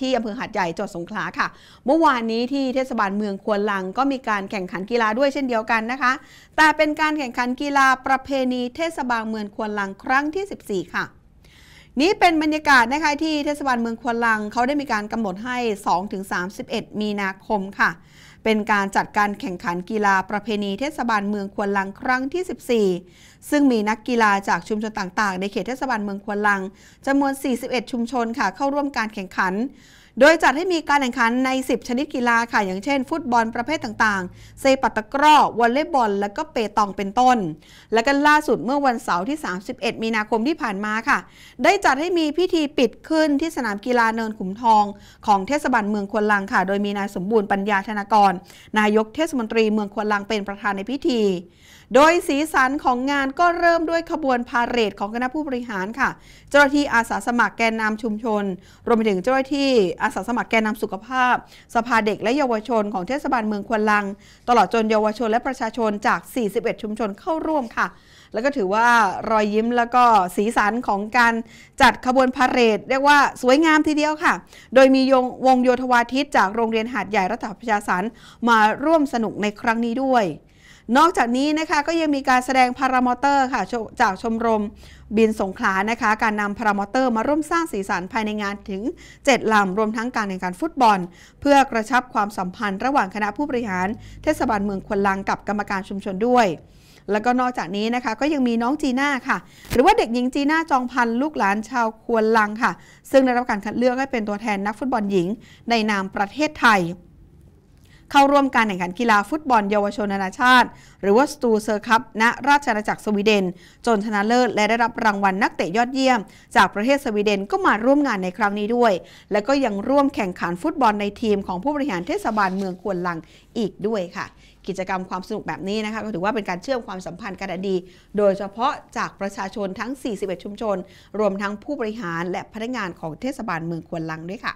ที่อำเภอหาดใหญ่จังหวัดสงขลาค่ะ เมื่อวานนี้ที่เทศบาลเมืองควนลังก็มีการแข่งขันกีฬาด้วยเช่นเดียวกันนะคะ แต่เป็นการแข่งขันกีฬาประเพณีเทศบาลเมืองควนลังครั้งที่ 14 ค่ะ นี่เป็นบรรยากาศนะคะที่เทศบาลเมืองควนลังเขาได้มีการกำหนดให้ 2-31 มีนาคมค่ะ เป็นการจัดการแข่งขันกีฬาประเพณีเทศบาลเมืองควนลังครั้งที่ 14 ซึ่งมีนักกีฬาจากชุมชนต่างๆ ในเขตเทศบาลเมืองควนลังจำนวน 41 ชุมชนค่ะ เข้าร่วมการแข่งขัน โดยจัดให้มีการแข่งขันใน 10 ชนิดกีฬาค่ะ อย่างเช่น ฟุตบอลประเภทต่างๆ เซปัตตะกร้อ วอลเลย์บอล และก็เปตองเป็นต้น และก็ล่าสุดเมื่อวันเสาร์ที่ 31 มีนาคมที่ผ่านมาค่ะ ได้จัดให้มีพิธีปิดขึ้นที่สนามกีฬาเนินขุมทอง ของเทศบาลเมืองควนลังค่ะ โดยมีนายสมบูรณ์ปัญญาธนากร นายกเทศมนตรีเมืองควนลังเป็นประธานในพิธีโดยสีสันของงานก็เริ่มด้วยขบวนพาเหรดของคณะผู้บริหารค่ะ เจ้าหน้าที่อาสาสมัครแกนนำชุมชน รวมไปถึงเจ้าหน้าที่อาสาสมัครแกนนำสุขภาพ สภาเด็กและเยาวชนของเทศบาลเมืองควนลัง ตลอดจนเยาวชนและประชาชนจาก 41 ชุมชนเข้าร่วมค่ะ แล้วก็ถือว่ารอยยิ้มแล้วก็สีสันของการจัดขบวนพาเหรดเรียกว่าสวยงามทีเดียวค่ะ โดยมีงวงโยธวาทิตจากโรงเรียนหาดใหญ่รัฐประชาสรรค์มาร่วมสนุกในครั้งนี้ด้วย นอกจากนี้นะคะก็ยังมีการแสดงพารามอเตอร์ค่ะจากชมรมบินสงขลานะคะ การนำพารามอเตอร์มาร่วมสร้างสีสันภายในงานถึง 7 ลำ รวมทั้งการแข่งขันฟุตบอล เพื่อกระชับความสัมพันธ์ระหว่างคณะผู้บริหาร เทศบาลเมืองควนลังกับกรรมการชุมชนด้วยแล้วก็นอกจากนี้นะคะก็ยังมีน้องจีน่าค่ะ หรือว่าเด็กหญิงจีน่าจองพันลูกหลานชาวควนลังค่ะ ซึ่งได้รับการคัดเลือกให้เป็นตัวแทนนักฟุตบอลหญิง ในนามประเทศไทย เข้าร่วมการแข่งขันกีฬาฟุตบอลเยาวชนนานาชาติ หรือว่าสตูเซอร์คัพณราชอาณาจักรสวีเดน จนชนะเลิศและได้รับรางวัลนักเตะยอดเยี่ยม จากประเทศสวีเดนก็มาร่วมงานในครั้งนี้ด้วย และก็ยังร่วมแข่งขันฟุตบอลในทีมของผู้บริหารเทศบาลเมืองควนลังอีกด้วยค่ะ กิจกรรมความสนุกแบบนี้นะคะก็ถือว่าเป็นการเชื่อมความสัมพันธ์กันดี โดยเฉพาะจากประชาชนทั้ง 41 ชุมชน รวมทั้งผู้บริหารและพนักงานของเทศบาลเมืองควนลังด้วยค่ะ